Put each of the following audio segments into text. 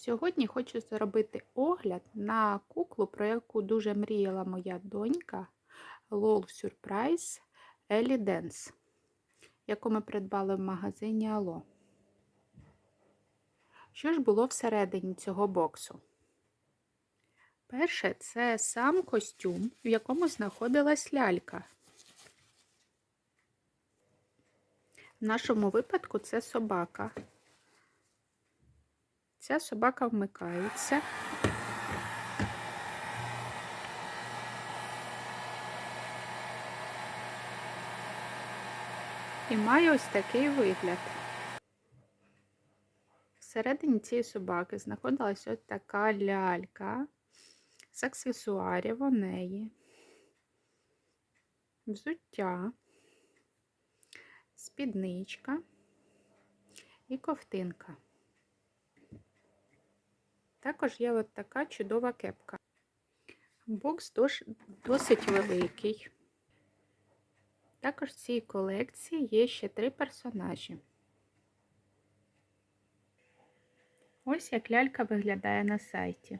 Сьогодні хочу зробити огляд на куклу, про яку дуже мріяла моя донька LOL Surprise Ellie Dance, яку ми придбали в магазині Ало. Що ж було всередині цього боксу? Перше, це сам костюм, в якому знаходилась лялька. В нашому випадку це собака. Ця собака вмикається. І має ось такий вигляд. Всередині цієї собаки знаходилась ось така лялька з аксесуарів у неї, взуття, спідничка і ковтинка. Також є от така чудова кепка. Бокс досить великий. Також в цій колекції є ще три персонажі. Ось як лялька виглядає на сайті.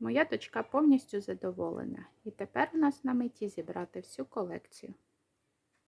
Моя дочка повністю задоволена, і тепер у нас на меті зібрати всю колекцію.